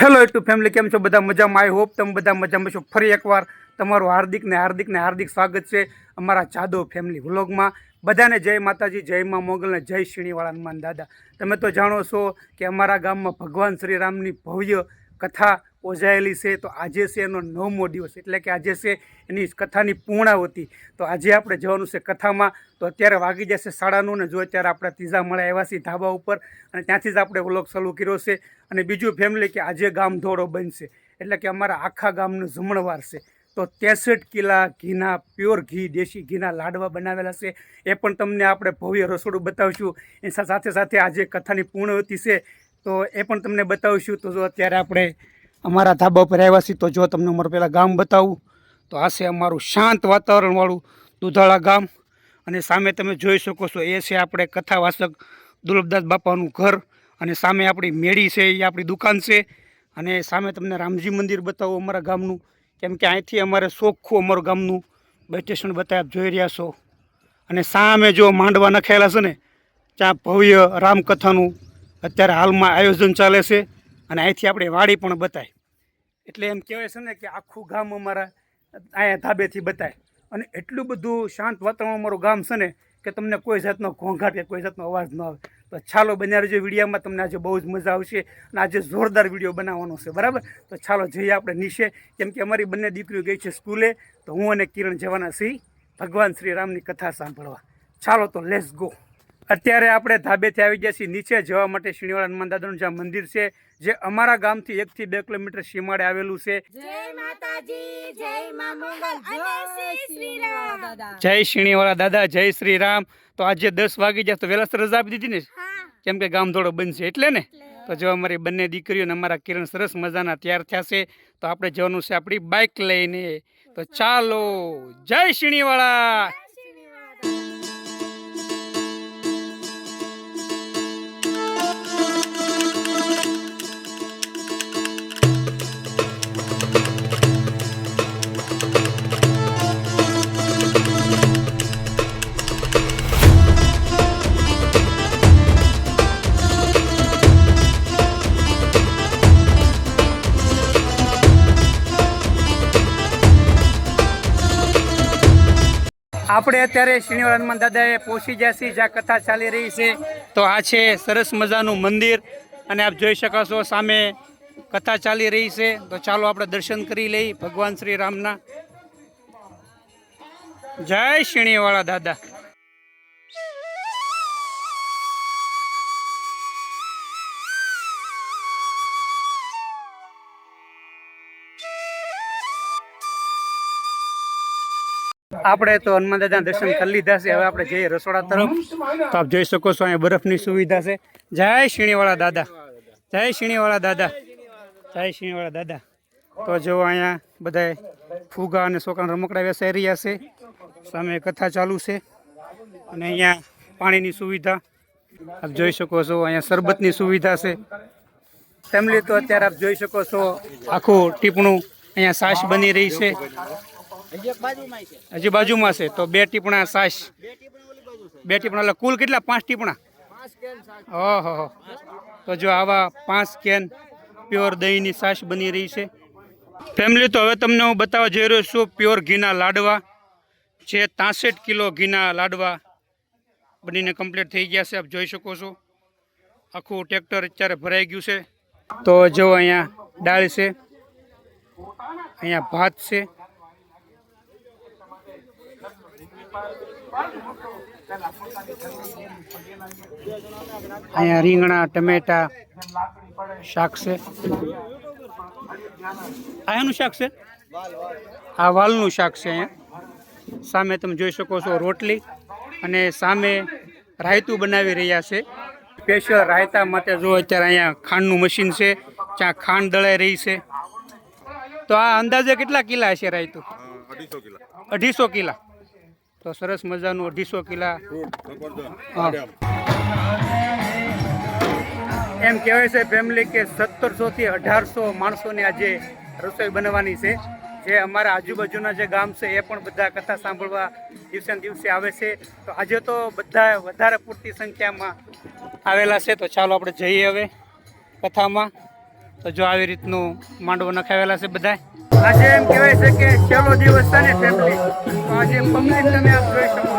Hello YouTube family કેમ છો? બધા મજામાં? આઈ હોપ તમે બધા મજામાં છો ફરી એકવાર તમારું હાર્દિક ને હાર્દિક ને હાર્દિક સ્વાગત છે અમારા જાદવ ફેમિલી વ્લોગમાં. બધાને જય માતાજી, જય માં મોગલ ને જય શિણીવાળા હનુમાન દાદા. તમે તો જાણો છો કે અમારા ગામમાં ભગવાન શ્રી રામની ભવ્ય કથા ઓજાયેલી છે, તો આજે છે એનો નવમો દિવસ. એટલે કે આજે છે એની કથાની પૂર્ણાવતી તો આજે આપણે જવાનું છે કથામાં. તો અત્યારે વાગી જશે સાડાનું ને જો અત્યારે આપણે ત્રીજા મળે આવ્યા છીએ ધાબા ઉપર અને ત્યાંથી જ આપણે વ્લોગ ચાલુ કર્યો છે. અને બીજું ફેમિલી કે આજે ગામ ધોળો બનશે. એટલે કે અમારા આખા ગામનું જમણવાર છે. તો ત્રેસઠ કિલા ઘીના પ્યોર ઘી, દેશી ઘીના લાડવા બનાવેલા છે. એ પણ તમને આપણે ભવ્ય રસોડું બતાવશું. એ સાથે સાથે આજે કથાની પૂર્ણવતી છે. તો એ પણ તમને બતાવીશું. તો જો અત્યારે આપણે અમારા ધાબા ઉપર આવ્યા છીએ, તો જો તમને અમારું પહેલાં ગામ બતાવું. તો આ છે અમારું શાંત વાતાવરણવાળું દુધાળા ગામ. અને સામે તમે જોઈ શકો છો, એ છે આપણે કથાવાસક દુર્લભદાસ બાપાનું ઘર. અને સામે આપણી મેળી છે, એ આપણી દુકાન છે. અને સામે તમને રામજી મંદિર બતાવું અમારા ગામનું. કેમ કે અહીંથી અમારે ચોખ્ખું અમારું ગામનું બસ સ્ટેશન બતાવી આપ જોઈ રહ્યા છો. અને સામે જો માંડવા નખાયેલા છે ને, ત્યાં ભવ્ય રામકથાનું અત્યારે હાલમાં આયોજન ચાલે છે. અને અહીંથી આપણે વાડી પણ બતાય. એટલે એમ કહેવાય છે ને કે આખું ગામ અમારા અહીંયા ધાબેથી બતાય. અને એટલું બધું શાંત વાતાવરણ અમારું ગામ છે ને કે તમને કોઈ જાતનો ઘોંઘાટ કે કોઈ જાતનો અવાજ ન આવે. તો ચાલો બન્યા રહેજો વિડીયોમાં, તમને આજે બહુ જ મજા આવશે અને આજે જોરદાર વીડિયો બનાવવાનો છે, બરાબર? તો ચાલો જઈએ આપણે નીચે. કેમ કે અમારી બંને દીકરીઓ ગઈ છે સ્કૂલે, તો હું અને કિરણ જવાના છીએ. ભગવાન શ્રી રામની કથા સાંભળવા. ચાલો તો લેસ ગો અત્યારે આપણે ધાબેથી આવી ગયા છીએ. નીચે જવા માટે શિણીવાળા હનુમાન દાદાનું જ્યાં મંદિર છે જે અમારા ગામથી એકથી બે કિલોમીટર સીમાડે આવેલું છે. જય માતાજી જય મા મંગલ અને શ્રી શ્રી રામ દાદા જય શિણીવાળા દાદા જય શ્રી રામ તો આજે દસ વાગી જાય તો વહેલા રજા આપી દીધી ને? હા. કેમ કે ગામ થોડો બનશે એટલે ને? તો જો અમારી બંને દીકરીઓ અને અમારા કિરણ સરસ મજાના તૈયાર થયા છે તો આપણે જવાનું છે આપણી બાઇક લઈને. તો ચાલો જય શિણીવાળા આપણે અત્યારે શનિવાર હનુમાન દાદાએ પહોંચી ગયા છીએ, જ્યાં કથા ચાલી રહી છે, તો આ છે સરસ મજાનું મંદિર. અને આપ જોઈ શકો સામે કથા ચાલી રહી છે. તો ચાલો આપણે દર્શન કરી લઈ ભગવાન શ્રી રામના. જય શિણીવાળા દાદા. આપણે તો હનુમાન દાદા દર્શન કરી લીધા છે. હવે આપણે જઈએ રસોડા તરફ. તો આપ જોઈ શકો છો અહીંયા બરફની સુવિધા છે. જય શિણીવાળા દાદા. જય શિણીવાળા દાદા. જય શિણીવાળા દાદા. તો જો અહીંયા બધા ફુગા અને છોકરા રમકડા વેસાઈ રહ્યા છે. સામે કથા ચાલુ છે. અને અહીંયા પાણીની સુવિધા. આપ જોઈ શકો છો અહીંયા શરબતની સુવિધા છે. ફેમિલી, તો અત્યારે આપ જોઈ શકો છો આખું ટીપણું અહીંયા સાસ બની રહી છે. હજી બાજુમાં છે. તો બે ટીપણા સાસ. બે ટીપણા એટલે કુલ કેટલા? પાંચ ટીપણા? ઓહો તો જો આવા પાંચ કેન પ્યોર દહીંની સાસ બની રહી છે. ફેમિલી તો હવે તમને હું બતાવવા જઈ રહ્યો છું પ્યોર ઘીના લાડવા જે ત્રાસઠ કિલો ઘીના લાડવા બનીને કમ્પ્લીટ થઈ ગયા છે. આપ જોઈ શકો છો. આખું ટ્રેક્ટર અત્યારે ભરાઈ ગયું છે. તો જો અહીંયા દાળ છે. અહીંયા ભાત છે. અહીંયા રીંગણા ટમેટા શાક છે. એનું શાક છે? આ વાલનું શાક છે અહીંયા. સામે તમે જોઈ શકો છો રોટલી અને સામે રાયતું બનાવી રહ્યા છે. સ્પેશિયલ રાયતા માટે જો અત્યારે અહીંયા ખાંડનું મશીન છે ત્યાં ખાંડ દળાઈ રહી છે. તો આ અંદાજે કેટલા કિલા છે રાયતું? અઢીસો કિલા. અઢીસો કિલા. તો સરસ મજાનું અઢીસો કિલા. એમ કહેવાય છે ફેમિલી કે સત્તરસો થી અઢારસો માણસોની આજે રસોઈ બનવાની છે. જે અમારા આજુબાજુના જે ગામ છે, એ પણ બધા કથા સાંભળવા દિવસે દિવસે આવે છે. તો આજે તો બધા વધારે પૂરતી સંખ્યામાં આવેલા છે. તો ચાલો આપણે જઈએ હવે કથામાં. તો જો આવી રીતનું માંડવો નખાવેલા છે બધા આજે એમ કહેવાય છે કે છેલ્લો દિવસ છે ને ફેમિલી આજે પબ્લિક તમે આપ જોઈ શકો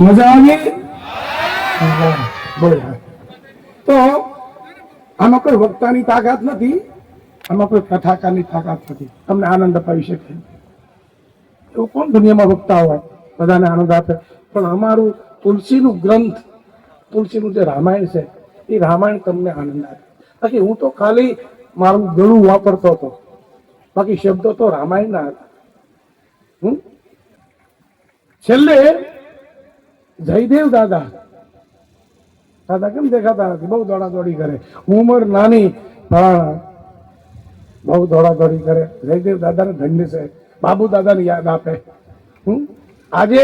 મજા આવી? તો આમાં કોઈ વક્તાની તાકાત નથી આમાં કોઈ કથાકારની તાકાત નથી. તમને આનંદ અપાવી શકે. એવું કોણ દુનિયામાં વક્તા હોય? બધાને આનંદ આપે. પણ અમારું તુલસીનું ગ્રંથ તુલસીનું જે રામાયણ છે એ રામાયણ તમને આનંદ આપે. બાકી હું તો ખાલી મારું ગળું વાપરતો હતો. બાકી શબ્દો તો રામાયણના હતા? છેલ્લે જયદેવ દાદા. દાદા કેમ દેખાતા નથી? બહુ દોડાદોડી કરે. ઉંમર નાની, પણ બહુ દોડાદોડી કરે. જયદેવ દાદાને ધન્ય છે. બાબુ દાદાને યાદ આપે? આજે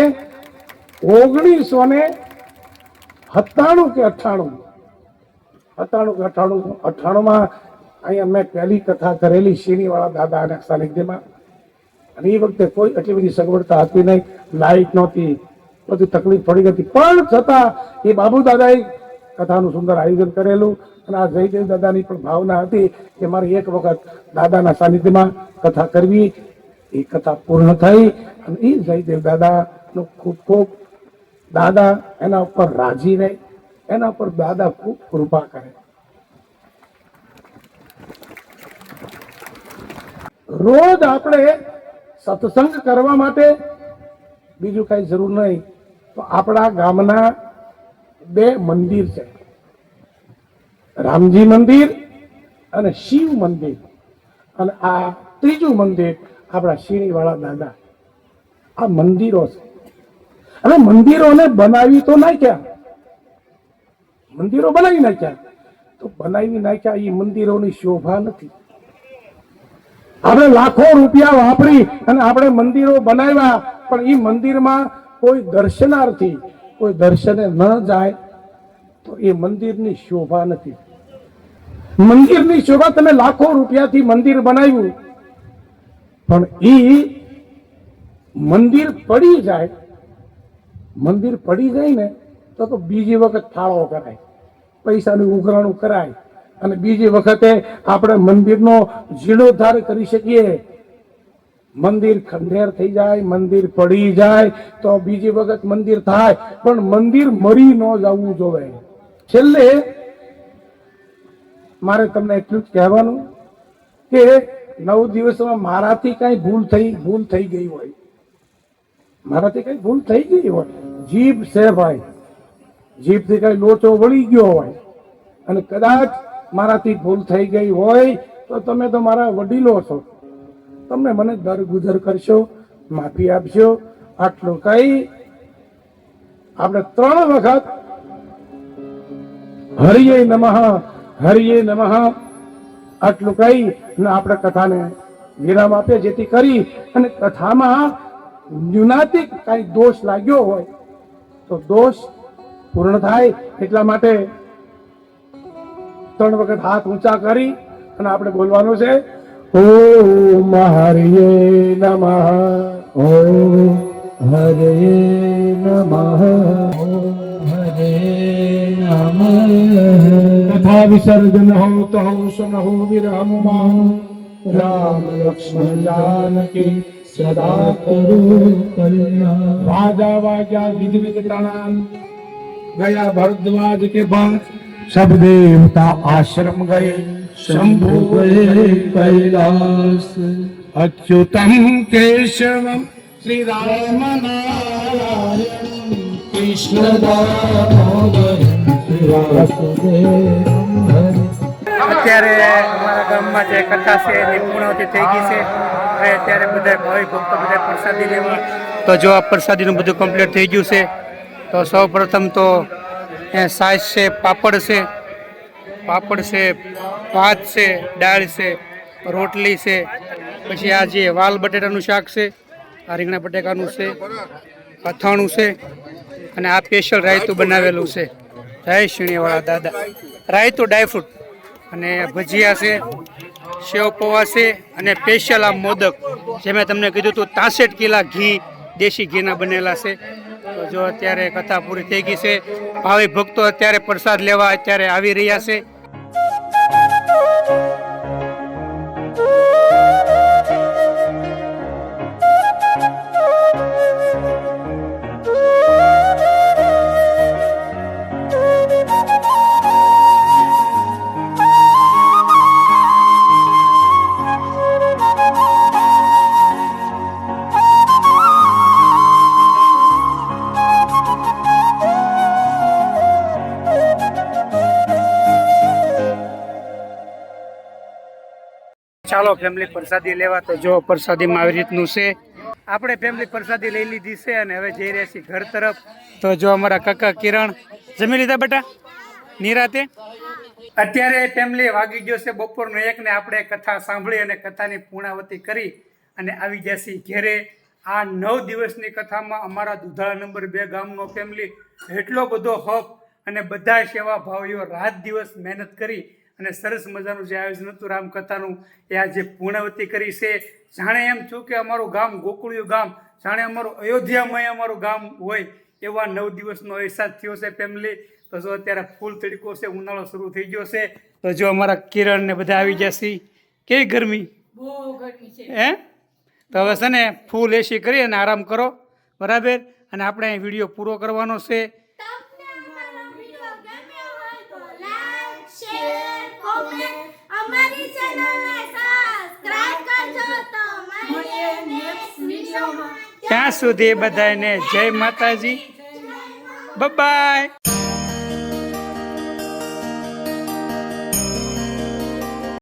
ઓગણીસો ને સત્તાણું કે અઠ્ઠાણું? સત્તાણું કે અઠ્ઠાણું? અઠ્ઠાણુંમાં અહીંયા મેં પહેલી કથા કરેલી શીરીવાળા દાદા અને સાનિધ્યમાં અને એ વખતે કોઈ એટલી બધી સગવડતા હતી નહીં. લાઇટ નહોતી. બધી તકલીફ થોડી હતી. પણ છતાં એ બાબુ દાદાએ કથાનું સુંદર આયોજન કરેલું અને આ જયદેવ દાદાની પણ ભાવના હતી કે મારે એક વખત દાદાના સાનિધ્યમાં કથા કરવી. એ કથા પૂર્ણ થઈ અને એ જયદેવ દાદાનો ખૂબ ખૂબ દાદા એના ઉપર રાજી રહે. એના ઉપર દાદા ખૂબ કૃપા કરે. રોજ આપણે સત્સંગ કરવા માટે બીજું કાંઈ જરૂર નહીં. તો આપણા ગામના બે મંદિર છે. રામજી મંદિર અને શિવ મંદિર. અને આ ત્રીજું મંદિર આપણા શીણીવાળા દાદા. આ મંદિરો છે. હવે મંદિરોને બનાવી તો નાખ્યા. મંદિરો બનાવી નાખ્યા. તો બનાવી નાખ્યા એ મંદિરોની શોભા નથી. આપણે લાખો રૂપિયા વાપરી અને આપણે મંદિરો બનાવ્યા. પણ એ મંદિરમાં કોઈ દર્શનાર્થી કોઈ દર્શને ન જાય, તો એ મંદિરની શોભા નથી. મંદિરની શોભા તમે લાખો રૂપિયાથી મંદિર બનાવ્યું, પણ એ મંદિર પડી જાય, મંદિર પડી જાય ને, તો તો બીજી વખત ફાળો કરાય, પૈસાનું ઉઘરાણું કરાય, અને બીજી વખતે આપણે મંદિરનો જીર્ણોદ્ધાર કરી શકીએ. મંદિર ખંડેર થઈ જાય, મંદિર પડી જાય, તો બીજી વખત મંદિર થાય. પણ મંદિર મરી ન જવું જોવે. છેલ્લે મારે તમને એટલું જ કહેવાનું કે નવ દિવસમાં મારાથી કઈ ભૂલ થઈ ભૂલ થઈ ગઈ હોય. મારાથી કઈ ભૂલ થઈ ગઈ હોય. જીભ છે ભાઈ. જીભથી કઈ લોચો વળી ગયો હોય. અને કદાચ મારાથી ભૂલ થઈ ગઈ હોય, તો તમે તો મારા વડીલો છો. તમે મને દરગુજર કરશો, માફી આપશો. આટલું કઈ આપણે ત્રણ વખત હરિયે નમઃ હરિયે નમઃ. આટલું કહી અને આપણે કથાને વિરામ આપે જેથી કરી અને કથામાં ન્યુનાતિક કઈ દોષ લાગ્યો હોય, તો દોષ પૂર્ણ થાય એટલા માટે ત્રણ વખત હાથ ઊંચા કરી અને આપણે બોલવાનું છે ઓમ હરિયે નમઃ ઓમ હરિયે નમઃ ઓમ હરે નમઃ તથા વિસર્જન હો તો હો સન હો વિરામ રામ લક્ષ્મણ જાનકી સદા કરો કલ્યાણ વાજા વાજા વિધવિધ તણા ગયા ભરદ્વાજ કે બાદ સબ દેવતા આશ્રમ ગયે गए शंभु गए कैलाश अच्युतम केशवम श्री राम नारायण कृष्ण અત્યારે અમારા ગામમાં જે કથા છે એની પૂર્ણાવતી થઈ ગઈ છે હવે અત્યારે બધા ભાવિ ભક્તો બધા પ્રસાદી લેવા તો જો આ પ્રસાદીનું બધું કમ્પ્લીટ થઈ ગયું છે તો સૌ પ્રથમ તો એ સાસ છે પાપડ છે પાપડ છે, ભાત છે, દાળ છે, રોટલી છે, પછી આ જે વાલ બટેટાનું શાક છે, આ રીંગણા બટેકાનું છે, અથાણું છે, અને આ સ્પેશિયલ રાયતું બનાવેલું છે. જય શિણીવાળા દાદા. રાયતું ડ્રાયફ્રૂટ અને ભજીયા છે, સેવ પૌવા છે, અને સ્પેશિયલ આ મોદક. જે મેં તમને કીધું હતું તાસઠ કિલા ઘી, દેશી ઘીના બનેલા છે. જો અત્યારે કથા પૂરી થઈ ગઈ છે ભાવિક ભક્તો અત્યારે પ્રસાદ લેવા અત્યારે આવી રહ્યા છે. ચાલો ફેમિલી પ્રસાદી લેવા તો જો પ્રસાદીમાં આવી રીતનું છે. આપણે ફેમિલી પ્રસાદી લઈ લીધી છે અને હવે જઈ રહ્યા છીએ ઘર તરફ. તો જો અમારા કાકા કિરણ, જમી લીધા બેટા? નિરાતે? અત્યારે ફેમિલી વાગી ગયો છે બપોરનો એક ને આપણે કથા સાંભળી અને કથાની પૂર્ણાવતી કરી અને આવી છીએ ઘેરે. આ નવ દિવસની કથામાં અમારા દુધાળા નંબર બે ગામનો ફેમિલી એટલો બધો હક અને બધા સેવા ભાવીઓ રાત દિવસ મહેનત કરી અને સરસ મજાનું જે આયોજન હતું રામકથાનું એ આજે પૂર્ણાવતી કરી છે. જાણે એમ છું કે અમારું ગામ ગોકુળિયું ગામ જાણે અમારું અયોધ્યામય અમારું ગામ હોય એવા નવ દિવસનો અહેસાસ થયો છે ફેમિલી તો જો અત્યારે ફૂલ તડકો છે ઉનાળો શરૂ થઈ ગયો છે તો જો અમારા કિરણ ને બધા આવી છે. કેવી ગરમી? હે? તો હવે છે ને ફૂલ એસી કરી અને આરામ કરો. બરાબર? અને આપણે વીડિયો પૂરો કરવાનો છે તમને અમારો વિડિયો ગમ્યો હોય તો લાઈક શેર કોમેન્ટ અમારી ચેનલને સબસ્ક્રાઇબ કરજો તો મળીએ નેક્સ્ટ વિડિયોમાં ત્યાં સુધી બધાને જય માતાજી. બાય